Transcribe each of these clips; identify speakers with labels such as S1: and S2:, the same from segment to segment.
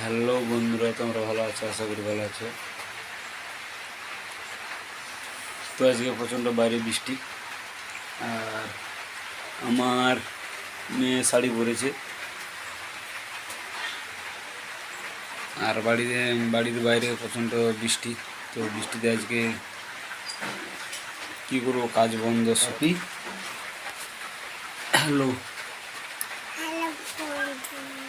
S1: Hello বন্ধুরা, তোমরা ভালো আছো? আশা করি ভালো আছো। তো আজকে প্রচণ্ড বাইরে বৃষ্টি, আর আমার মেয়ে শাড়ি পরেছে। আর বাড়িতে, বাড়ির বাইরে প্রচণ্ড বৃষ্টি, তো বৃষ্টিতে আজকে কী করব? কাজ বন্ধ হ্যালো
S2: হ্যালো বন্ধু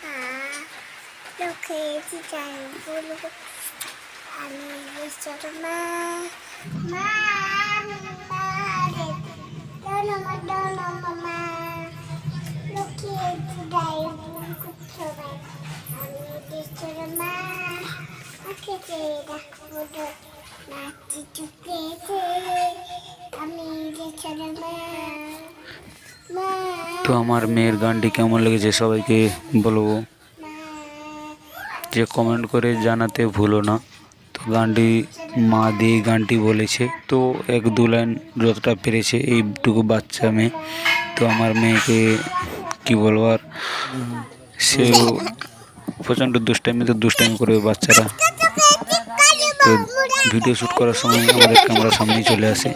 S2: রে জানো জানো মা লোকে চিতাই বলব তোমায় আমি যে মা কাকে যে রাখব দূরে মাঠে ঢুকেছে আমি রে চর মা মা আমি মা রে চিঠি চরম দন মা লোকে চিতাই বলব আমি রে চর মা মা আমি মা রে দনম দনম মা লোকে চিতাই বলব তোমায় আমি রে চর মা কাকে যে রাখব দূরে মাঠে ঢুকেছে আমি রে চর মা মা
S1: তো আমার মেয়ের গানটি কেমন লেগেছে সবাইকে বলব। যে কমেন্ট করে জানাতে ভুলো না। তো গানটি মা দিয়ে গানটি বলেছে। তো এক দু লাইন যতটা পেরেছে এইটুকু বাচ্চা মেয়ে। তো আমার মেয়েকে কি বলব আর? সেও প্রচণ্ড দুষ্টামি, তো দুষ্টামি করবে বাচ্চারা। তো ভিডিও শ্যুট করার সময় আমাদের ক্যামেরার সামনেই চলে আসে।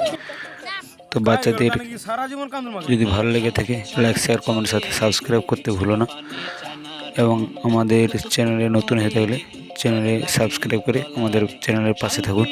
S1: তো বাচ্চাদের যদি ভালো লেগে থাকে লাইক শেয়ার কমেন্ট সাথে সাবস্ক্রাইব করতে ভুলো না। এবং আমাদের চ্যানেলে নতুন হয়ে থাকলে চ্যানেলে সাবস্ক্রাইব করে আমাদের চ্যানেলের পাশে থাকুন।